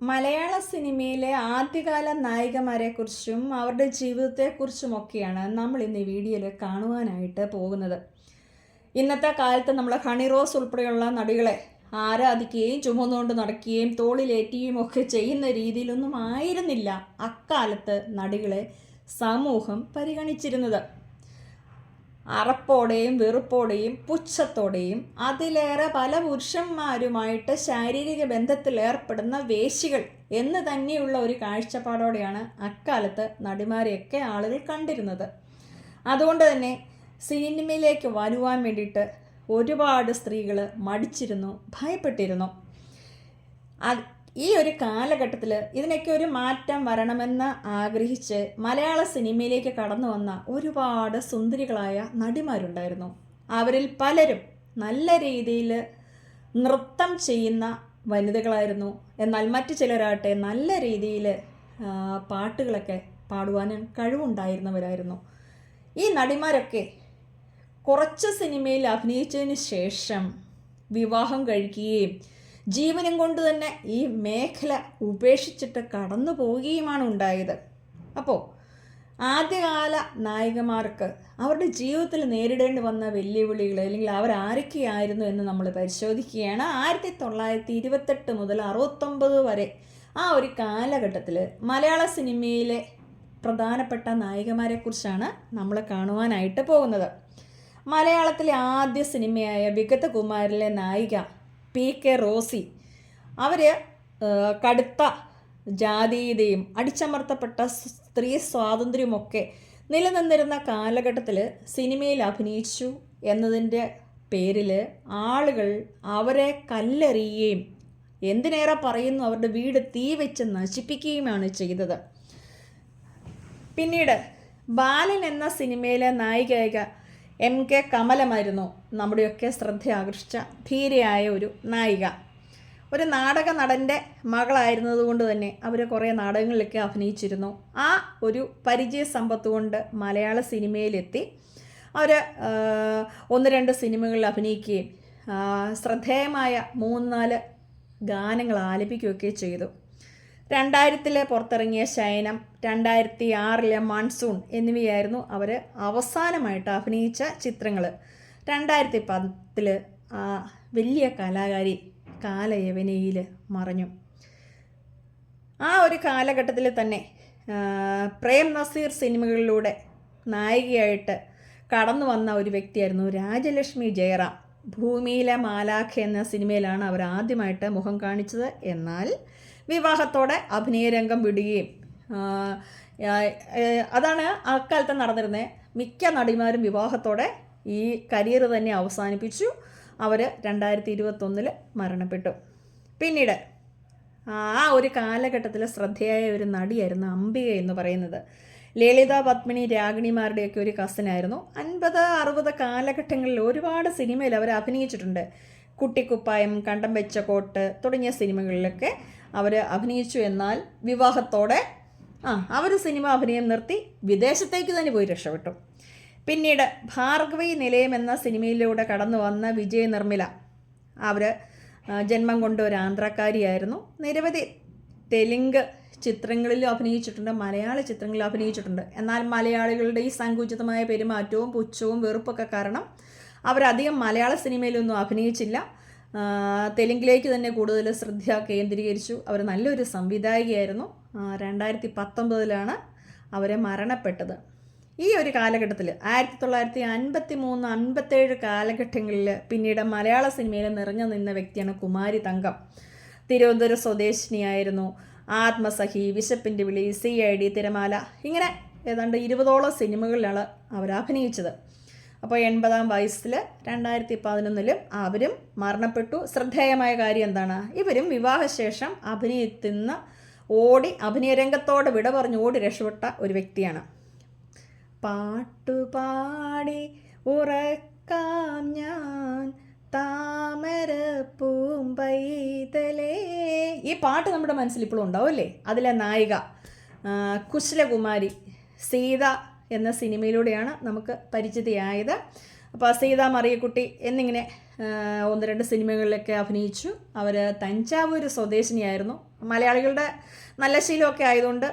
മലയാള സിനിമയിലെ ആദ്യകാല നായികമാരെക്കുറിച്ചും അവരുടെ ജീവിതത്തെക്കുറിച്ചുമൊക്കെയാണ് നമ്മൾ ഇന്ന് ഈ വീഡിയോയിൽ കാണുവാനായിട്ട് പോകുന്നത്. ഇന്നത്തെ കാലത്ത് നമ്മൾ ഹണി റോസ് ഉൾപ്പെടെയുള്ള നടികളെ ആരാധിക്കുകയും ചുമന്നുകൊണ്ട് നടക്കുകയും തോളിലേറ്റുകയും ഒക്കെ ചെയ്യുന്ന രീതിയിലൊന്നും ആയിരുന്നില്ല അക്കാലത്ത് നടികളെ സമൂഹം പരിഗണിച്ചിരുന്നത്. അറപ്പോടെയും വെറുപ്പോടെയും പുച്ഛത്തോടെയും അതിലേറെ പല പുരുഷന്മാരുമായിട്ട് ശാരീരിക ബന്ധത്തിൽ ഏർപ്പെടുന്ന വേശികൾ എന്ന് തന്നെയുള്ള ഒരു കാഴ്ചപ്പാടോടെയാണ് അക്കാലത്ത് നടിമാരെയൊക്കെ ആളുകൾ കണ്ടിരുന്നത്. അതുകൊണ്ട് തന്നെ സിനിമയിലേക്ക് വരുവാൻ വേണ്ടിയിട്ട് ഒരുപാട് സ്ത്രീകൾ മടിച്ചിരുന്നു ഭയപ്പെട്ടിരുന്നു. ഈ ഒരു കാലഘട്ടത്തിൽ ഇതിനൊക്കെ ഒരു മാറ്റം വരണമെന്ന് ആഗ്രഹിച്ച് മലയാള സിനിമയിലേക്ക് കടന്നു വന്ന ഒരുപാട് സുന്ദരികളായ നടിമാരുണ്ടായിരുന്നു. അവരിൽ പലരും നല്ല രീതിയിൽ നൃത്തം ചെയ്യുന്ന വനിതകളായിരുന്നു. എന്നാൽ മറ്റു ചിലരാകട്ടെ നല്ല രീതിയിൽ പാട്ടുകളൊക്കെ പാടുവാനും കഴിവുണ്ടായിരുന്നവരായിരുന്നു. ഈ നടിമാരൊക്കെ കുറച്ച് സിനിമയിൽ അഭിനയിച്ചതിന് ശേഷം വിവാഹം കഴിക്കുകയും ജീവനം കൊണ്ട് തന്നെ ഈ മേഖല ഉപേക്ഷിച്ചിട്ട് കടന്നു പോവുകയുമാണ് ഉണ്ടായത്. അപ്പോൾ ആദ്യകാല നായികമാർക്ക് അവരുടെ ജീവിതത്തിൽ നേരിടേണ്ടി വന്ന വെല്ലുവിളികൾ അല്ലെങ്കിൽ അവരാരൊക്കെയായിരുന്നു എന്ന് നമ്മൾ പരിശോധിക്കുകയാണ്. ആയിരത്തി തൊള്ളായിരത്തി ഇരുപത്തെട്ട് മുതൽ അറുപത്തൊമ്പത് വരെ ആ ഒരു കാലഘട്ടത്തിൽ മലയാള സിനിമയിലെ പ്രധാനപ്പെട്ട നായികമാരെക്കുറിച്ചാണ് നമ്മൾ കാണുവാനായിട്ട് പോകുന്നത്. മലയാളത്തിലെ ആദ്യ സിനിമയായ വിഗതകുമാരിലെ നായിക പി കെ റോസി. അവർ കടുത്ത ജാതീയതയും അടിച്ചമർത്തപ്പെട്ട സ്ത്രീ സ്വാതന്ത്ര്യമൊക്കെ നിലനിന്നിരുന്ന കാലഘട്ടത്തിൽ സിനിമയിൽ അഭിനയിച്ചു എന്നതിന്റെ പേരിൽ ആളുകൾ അവരെ കല്ലെറിയുകയും എന്തിനേറെ പറയുന്നു അവരുടെ വീട് തീ വെച്ച് നശിപ്പിക്കുകയുമാണ് ചെയ്തത്. പിന്നീട് ബാലൻ എന്ന സിനിമയിലെ നായികയായ എം കെ കമലമായിരുന്നു നമ്മുടെയൊക്കെ ശ്രദ്ധ ആകർഷിച്ച ധീരയായ ഒരു നായിക. ഒരു നാടക നടന്റെ മകളായിരുന്നതുകൊണ്ട് തന്നെ അവർ കുറേ നാടകങ്ങളിലൊക്കെ അഭിനയിച്ചിരുന്നു. ആ ഒരു പരിചയ സമ്പത്ത് കൊണ്ട് മലയാള സിനിമയിലെത്തി. അവർ ഒന്ന് രണ്ട് സിനിമകളിൽ അഭിനയിക്കുകയും ശ്രദ്ധേയമായ മൂന്ന് നാല് ഗാനങ്ങൾ ആലപിക്കുകയൊക്കെ ചെയ്തു. രണ്ടായിരത്തിലെ പുറത്തിറങ്ങിയ ശയനം രണ്ടായിരത്തി ആറിലെ മൺസൂൺ എന്നിവയായിരുന്നു അവർ അവസാനമായിട്ട് അഭിനയിച്ച ചിത്രങ്ങൾ രണ്ടായിരത്തി പത്തിൽ വലിയ കലാകാരി കാലയവനയിൽ മറഞ്ഞു. ആ ഒരു കാലഘട്ടത്തിൽ തന്നെ പ്രേം നസീർ സിനിമകളിലൂടെ നായികയായിട്ട് കടന്നു വന്ന ഒരു വ്യക്തിയായിരുന്നു രാജലക്ഷ്മി ജയറാം. ഭൂമിയിലെ മാലാഖ എന്ന സിനിമയിലാണ് അവർ ആദ്യമായിട്ട് മുഖം കാണിച്ചത്. എന്നാൽ വിവാഹത്തോടെ അഭിനയരംഗം വിടുകയും അതാണ് അക്കാലത്ത് നടന്നിരുന്നത് മിക്ക നടിമാരും വിവാഹത്തോടെ ഈ കരിയർ തന്നെ അവസാനിപ്പിച്ചു. അവർ രണ്ടായിരത്തി ഇരുപത്തൊന്നിൽ മരണപ്പെട്ടു. പിന്നീട് ആ ഒരു കാലഘട്ടത്തിൽ ശ്രദ്ധയായ ഒരു നടിയായിരുന്നു അംബിക എന്ന് പറയുന്നത്. ലളിത പത്മിനി രാഗിണിമാരുടെയൊക്കെ ഒരു കസിനായിരുന്നു അൻപത് അറുപത് കാലഘട്ടങ്ങളിൽ ഒരുപാട് സിനിമയിൽ അവർ അഭിനയിച്ചിട്ടുണ്ട്. കുട്ടിക്കുപ്പായം കണ്ടം വെച്ച കോട്ട് തുടങ്ങിയ സിനിമകളിലൊക്കെ അവർ അഭിനയിച്ചു എന്നാൽ വിവാഹത്തോടെ ആ അവർ സിനിമ അഭിനയം നിർത്തി വിദേശത്തേക്ക് തന്നെ പോയി രക്ഷപ്പെട്ടു. പിന്നീട് ഭാർഗവി നിലയം എന്ന സിനിമയിലൂടെ കടന്നു വന്ന വിജയ നിർമ്മില. അവർ ജന്മം കൊണ്ട് ഒരു ആന്ധ്രക്കാരിയായിരുന്നു. നിരവധി തെലുങ്ക് ചിത്രങ്ങളിലും അഭിനയിച്ചിട്ടുണ്ട് മലയാള ചിത്രങ്ങളിലും അഭിനയിച്ചിട്ടുണ്ട്. എന്നാൽ മലയാളികളുടെ ഈ സങ്കുചിതമായ പെരുമാറ്റവും പുച്ഛവും വെറുപ്പൊക്കെ കാരണം അവരധികം മലയാള സിനിമയിലൊന്നും അഭിനയിച്ചില്ല. തെലുങ്കിലേക്ക് തന്നെ കൂടുതൽ ശ്രദ്ധ കേന്ദ്രീകരിച്ചു. അവർ നല്ലൊരു സംവിധായികയായിരുന്നു. രണ്ടായിരത്തി പത്തൊമ്പതിലാണ് അവരെ മരണപ്പെട്ടത്. ഈ ഒരു കാലഘട്ടത്തിൽ ആയിരത്തി തൊള്ളായിരത്തി അൻപത്തി മൂന്ന് അൻപത്തേഴ് കാലഘട്ടങ്ങളിൽ പിന്നീട് മലയാള സിനിമയിൽ നിറഞ്ഞു നിന്ന വ്യക്തിയാണ് കുമാരി തങ്കം. തിരുവനന്തപുരം സ്വദേശിനിയായിരുന്നു. ആത്മസഹി വിശപ്പിന്റെ വിളി സി ഐ ഡി തിരമാല ഇങ്ങനെ ഏതാണ്ട് ഇരുപതോളം സിനിമകളിലാണ് അവർ അഭിനയിച്ചത്. അപ്പോൾ എൺപതാം വയസ്സിൽ രണ്ടായിരത്തി പതിനൊന്നിലും അവരും മരണപ്പെട്ടു. ശ്രദ്ധേയമായ കാര്യം എന്താണ്? ഇവരും വിവാഹശേഷം അഭിനയത്തിന്ന് ഓടി അഭിനയരംഗത്തോട് വിട പറഞ്ഞ് ഓടി രക്ഷപ്പെട്ട ഒരു വ്യക്തിയാണ്. പാട്ടുപാടി ഉറക്കാം ഞാൻ താമര പൂമ്പൈതലേ ഈ പാട്ട് നമ്മുടെ മനസ്സിൽ ഇപ്പോഴും ഉണ്ടാവും അല്ലേ? അതിലെ നായിക കുശലകുമാരി സീത എന്ന സിനിമയിലൂടെയാണ് നമുക്ക് പരിചിതയായത്. അപ്പോൾ സീത മറിയക്കുട്ടി എന്നിങ്ങനെ ഒന്ന് രണ്ട് സിനിമകളിലൊക്കെ അഭിനയിച്ചു. അവർ തഞ്ചാവൂർ സ്വദേശിനിയായിരുന്നു. മലയാളികളുടെ നല്ല ശീലമൊക്കെ ആയതുകൊണ്ട്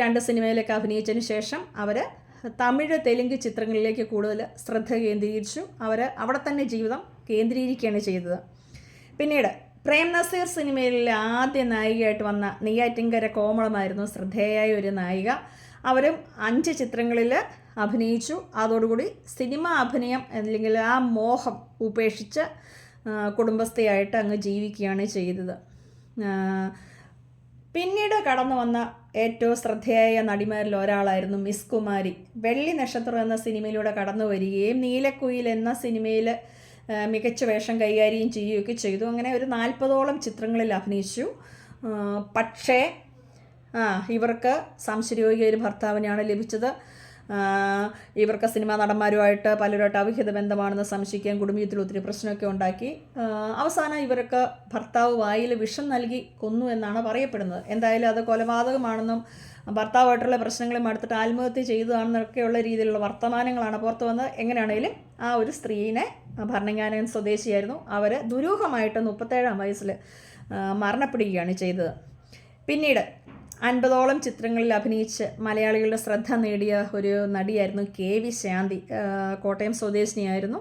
രണ്ട് സിനിമയിലൊക്കെ അഭിനയിച്ചതിന് ശേഷം അവർ തമിഴ് തെലുങ്ക് ചിത്രങ്ങളിലേക്ക് കൂടുതൽ ശ്രദ്ധ കേന്ദ്രീകരിച്ചു. അവർ അവിടെ തന്നെ ജീവിതം കേന്ദ്രീകരിക്കുകയാണ് ചെയ്തത്. പിന്നീട് പ്രേം നസീർ സിനിമയിലെ ആദ്യ നായികയായിട്ട് വന്ന നെയ്യാറ്റിങ്കര കോമളമായിരുന്നു ശ്രദ്ധേയായ ഒരു നായിക. അവരും അഞ്ച് ചിത്രങ്ങളിൽ അഭിനയിച്ചു. അതോടുകൂടി സിനിമ അഭിനയം അല്ലെങ്കിൽ ആ മോഹം ഉപേക്ഷിച്ച് കുടുംബസ്ഥയായിട്ട് അങ്ങ് ജീവിക്കുകയാണ് ചെയ്തത്. പിന്നീട് കടന്നു വന്ന ഏറ്റവും ശ്രദ്ധേയ നടിമാരിൽ ഒരാളായിരുന്നു മിസ് കുമാരി. വെള്ളി നക്ഷത്രം എന്ന സിനിമയിലൂടെ കടന്നു വരികയും നീലക്കുയിൽ എന്ന സിനിമയിൽ മികച്ച വേഷം കൈകാര്യം ചെയ്യുകയൊക്കെ ചെയ്തു. അങ്ങനെ ഒരു നാൽപ്പതോളം ചിത്രങ്ങളിൽ അഭിനയിച്ചു. പക്ഷേ ഇവർക്ക് സംശയരോഗിയ ഒരു ഭർത്താവിനെയാണ് ലഭിച്ചത്. ഇവർക്ക് സിനിമാ നടന്മാരുമായിട്ട് പലരുമായിട്ട് അവിഹിത ബന്ധമാണെന്ന് സംശയിക്കാൻ കുടുംബത്തിൽ ഒത്തിരി പ്രശ്നമൊക്കെ ഉണ്ടാക്കി. അവസാനം ഇവർക്ക് ഭർത്താവ് വായിൽ വിഷം നൽകി കൊന്നു എന്നാണ് പറയപ്പെടുന്നത്. എന്തായാലും അത് കൊലപാതകമാണെന്നും ഭർത്താവായിട്ടുള്ള പ്രശ്നങ്ങളും അടുത്തിട്ട് ആത്മഹത്യ ചെയ്തതാണെന്നൊക്കെയുള്ള രീതിയിലുള്ള വർത്തമാനങ്ങളാണ് പുറത്തു വന്നത്. എങ്ങനെയാണെങ്കിലും ആ ഒരു സ്ത്രീനെ ഭരണങ്ങാനൻ സ്വദേശിയായിരുന്നു. അവർ ദുരൂഹമായിട്ട് മുപ്പത്തേഴാം വയസ്സിൽ മരണപ്പെടുകയാണ് ചെയ്തത്. പിന്നീട് അൻപതോളം ചിത്രങ്ങളിൽ അഭിനയിച്ച് മലയാളികളുടെ ശ്രദ്ധ നേടിയ ഒരു നടിയായിരുന്നു കെ വി ശാന്തി. കോട്ടയം സ്വദേശിനിയായിരുന്നു.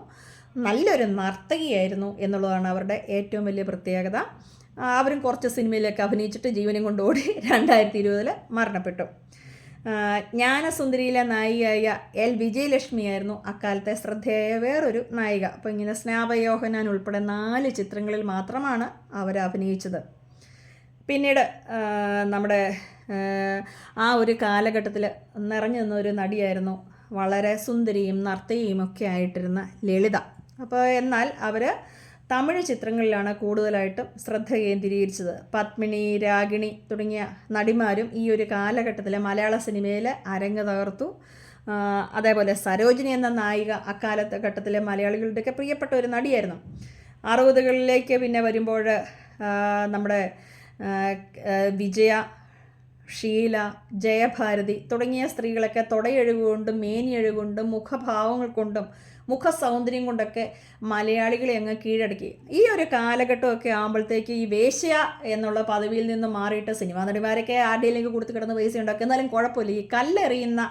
നല്ലൊരു നർത്തകിയായിരുന്നു എന്നുള്ളതാണ് അവരുടെ ഏറ്റവും വലിയ പ്രത്യേകത. അവരും കുറച്ച് സിനിമയിലൊക്കെ അഭിനയിച്ചിട്ട് ജീവനും കൊണ്ട് ഓടി രണ്ടായിരത്തി ഇരുപതിൽ മരണപ്പെട്ടു ജ്ഞാനസുന്ദരിയിലെ നായികയായ എൽ വിജയലക്ഷ്മിയായിരുന്നു അക്കാലത്തെ ശ്രദ്ധേയ വേറൊരു നായിക. അപ്പോൾ ഇങ്ങനെ സ്നാപയോഹനാൻ ഉൾപ്പെടെ നാല് ചിത്രങ്ങളിൽ മാത്രമാണ് അവർ അഭിനയിച്ചത് പിന്നീട് നമ്മുടെ ആ, ഒരു കാലഘട്ടത്തിൽ നിറഞ്ഞു നിന്ന ഒരു നടിയായിരുന്നു വളരെ സുന്ദരിയും നർത്തകിയും ഒക്കെ ആയിട്ടിരുന്ന ലളിത. അപ്പോൾ എന്നാൽ അവർ തമിഴ് ചിത്രങ്ങളിലാണ് കൂടുതലായിട്ടും ശ്രദ്ധ കേന്ദ്രീകരിച്ചത്. പത്മിനി രാഗിണി തുടങ്ങിയ നടിമാരും ഈ ഒരു കാലഘട്ടത്തിലെ മലയാള സിനിമയിൽ അരങ്ങ് തകർത്തു. അതേപോലെ സരോജിനി എന്ന നായിക അക്കാലത്തെ ഘട്ടത്തിലെ മലയാളികളുടെയൊക്കെ പ്രിയപ്പെട്ട ഒരു നടിയായിരുന്നു. അറുപതുകളിലേക്ക് പിന്നെ വരുമ്പോൾ നമ്മുടെ വിജയ ഷീല ജയഭാരതി തുടങ്ങിയ സ്ത്രീകളൊക്കെ തുടയഴുകൊണ്ടും മേനിയെഴുകൊണ്ടും മുഖഭാവങ്ങൾ കൊണ്ടും മുഖ സൗന്ദര്യം കൊണ്ടൊക്കെ മലയാളികളെ അങ്ങ് കീഴടക്കി. ഈ ഒരു കാലഘട്ടമൊക്കെ ആകുമ്പോഴത്തേക്ക് ഈ വേശ്യ എന്നുള്ള പദവിയിൽ നിന്ന് മാറിയിട്ട് സിനിമാ നടിമാരൊക്കെ ആരുടെയിലേക്ക് കൊടുത്ത് കിടന്ന് പൈസ ഉണ്ടാക്കി എന്നാലും കുഴപ്പമില്ല. ഈ കല്ലെറിയുന്ന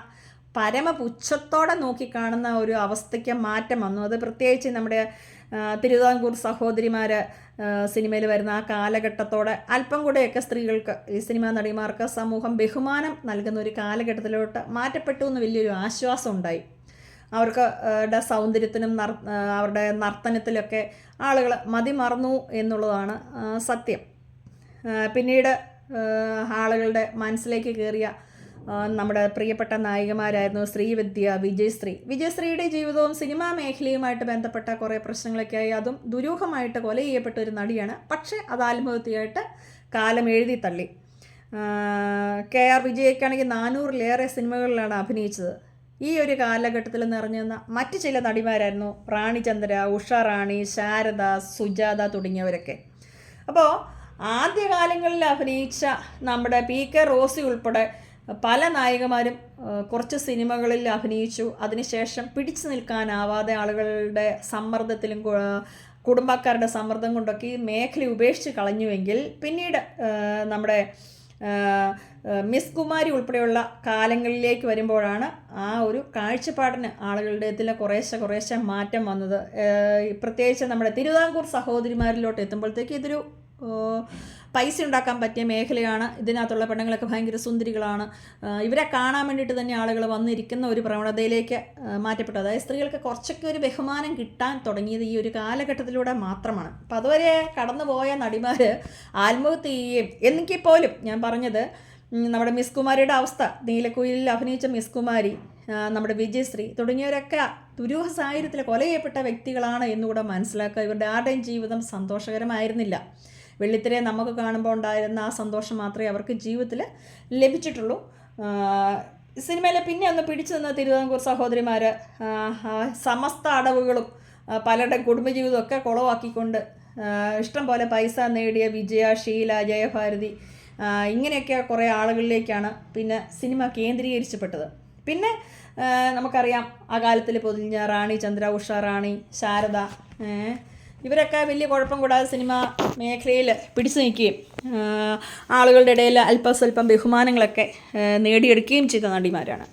പരമപുച്ഛത്തോടെ നോക്കിക്കാണുന്ന ഒരു അവസ്ഥയ്ക്ക് മാറ്റം വന്നു. അത് പ്രത്യേകിച്ച് നമ്മുടെ തിരുവിതാംകൂർ സഹോദരിമാർ സിനിമയിൽ വരുന്ന ആ കാലഘട്ടത്തോടെ അല്പം കൂടെയൊക്കെ സ്ത്രീകൾക്ക് ഈ സിനിമാ നടിമാർക്ക് സമൂഹം ബഹുമാനം നൽകുന്ന ഒരു കാലഘട്ടത്തിലോട്ട് മാറ്റപ്പെട്ടു എന്ന് വലിയൊരു ആശ്വാസം ഉണ്ടായി. അവർക്ക് സൗന്ദര്യത്തിനും നർ അവരുടെ നർത്തനത്തിലൊക്കെ ആളുകൾ മതിമറന്നു എന്നുള്ളതാണ് സത്യം. പിന്നീട് ആളുകളുടെ മനസ്സിലേക്ക് കയറിയ നമ്മുടെ പ്രിയപ്പെട്ട നായികമാരായിരുന്നു ശ്രീവിദ്യ വിജയശ്രീ വിജയശ്രീയുടെ ജീവിതവും സിനിമാ മേഖലയുമായിട്ട് ബന്ധപ്പെട്ട കുറേ പ്രശ്നങ്ങളൊക്കെ ആയി അതും ദുരൂഹമായിട്ട് കൊല ചെയ്യപ്പെട്ട ഒരു നടിയാണ്. പക്ഷേ അത് ആത്മഹത്യയായിട്ട് കാലം എഴുതി തള്ളി. കെ ആർ വിജയൊക്കെയാണെങ്കിൽ നാനൂറിലേറെ സിനിമകളിലാണ് അഭിനയിച്ചത്. ഈ ഒരു കാലഘട്ടത്തിൽ നിറഞ്ഞു നിന്ന മറ്റ് ചില നടിമാരായിരുന്നു റാണിചന്ദ്ര ഉഷ റാണി ശാരദ സുജാത തുടങ്ങിയവരൊക്കെ. അപ്പോൾ ആദ്യകാലങ്ങളിൽ അഭിനയിച്ച നമ്മുടെ പി കെ റോസി ഉൾപ്പെടെ പല നായികമാരും കുറച്ച് സിനിമകളിൽ അഭിനയിച്ചു. അതിനുശേഷം പിടിച്ചു നിൽക്കാനാവാതെ ആളുകളുടെ സമ്മർദ്ദത്തിലും കുടുംബക്കാരുടെ സമ്മർദ്ദം കൊണ്ടൊക്കെ ഈ മേഖല ഉപേക്ഷിച്ച് കളഞ്ഞുവെങ്കിൽ പിന്നീട് നമ്മുടെ മിസ് കുമാരി ഉൾപ്പെടെയുള്ള കാലങ്ങളിലേക്ക് വരുമ്പോഴാണ് ആ ഒരു കാഴ്ചപ്പാടിന് ആളുകളുടെ ഇതിൽ കുറേശ്ശെ കുറേശ്ശെ മാറ്റം വന്നത്. പ്രത്യേകിച്ച് നമ്മുടെ തിരുവിതാംകൂർ സഹോദരിമാരിലോട്ട് എത്തുമ്പോഴത്തേക്ക് ഇതൊരു പൈസ ഉണ്ടാക്കാൻ പറ്റിയ മേഖലയാണ്. ഇതിനകത്തുള്ള പെണ്ണുങ്ങളൊക്കെ ഭയങ്കര സുന്ദരികളാണ്. ഇവരെ കാണാൻ വേണ്ടിയിട്ട് തന്നെ ആളുകൾ വന്നിരിക്കുന്ന ഒരു പ്രവണതയിലേക്ക് മാറ്റപ്പെട്ടു. അതായത് സ്ത്രീകൾക്ക് കുറച്ചൊക്കെ ഒരു ബഹുമാനം കിട്ടാൻ തുടങ്ങിയത് ഈ ഒരു കാലഘട്ടത്തിലൂടെ മാത്രമാണ്. അപ്പം അതുവരെ കടന്നുപോയ നടിമാർ ആത്മഹത്യ ചെയ്യുകയും എന്നെങ്കിൽ പോലും ഞാൻ പറഞ്ഞത് നമ്മുടെ മിസ് കുമാരിയുടെ അവസ്ഥ നീലക്കുയിലിൽ അഭിനയിച്ച മിസ് കുമാരി നമ്മുടെ വിജയശ്രീ തുടങ്ങിയവരൊക്കെ ദുരൂഹ സാഹചര്യത്തിൽ കൊല ചെയ്യപ്പെട്ട വ്യക്തികളാണ് എന്നുകൂടെ മനസ്സിലാക്കുക. ഇവരുടെ ആരുടെയും ജീവിതം സന്തോഷകരമായിരുന്നില്ല. വെള്ളിത്തിരെ നമുക്ക് കാണുമ്പോൾ ഉണ്ടായിരുന്ന ആ സന്തോഷം മാത്രമേ അവർക്ക് ജീവിതത്തിൽ ലഭിച്ചിട്ടുള്ളൂ. സിനിമയിലെ പിന്നെ ഒന്ന് പിടിച്ചു നിന്ന തിരുവിതാംകൂർ സഹോദരിമാർ സമസ്ത അടവുകളും പലരുടെ പലരുടെ കുടുംബജീവിതമൊക്കെ കുളവാക്കിക്കൊണ്ട് ഇഷ്ടം പോലെ പൈസ നേടിയ വിജയ ഷീല ജയഭാരതി ഇങ്ങനെയൊക്കെ കുറേ ആളുകളിലേക്കാണ് പിന്നെ സിനിമ കേന്ദ്രീകരിച്ചപ്പെട്ടത്. പിന്നെ നമുക്കറിയാം ആ കാലത്തിൽ പൊതിഞ്ഞ റാണി ചന്ദ്ര ഉഷ റാണി ശാരദ ഇവരൊക്കെ വലിയ കുഴപ്പം കൂടാതെ സിനിമ മേഖലയിൽ പിടിച്ചു നിൽക്കുകയും ആളുകളുടെ ഇടയിൽ അല്പസ്വല്പം ബഹുമാനങ്ങളൊക്കെ നേടിയെടുക്കുകയും ചെയ്ത നടിമാരാണ്.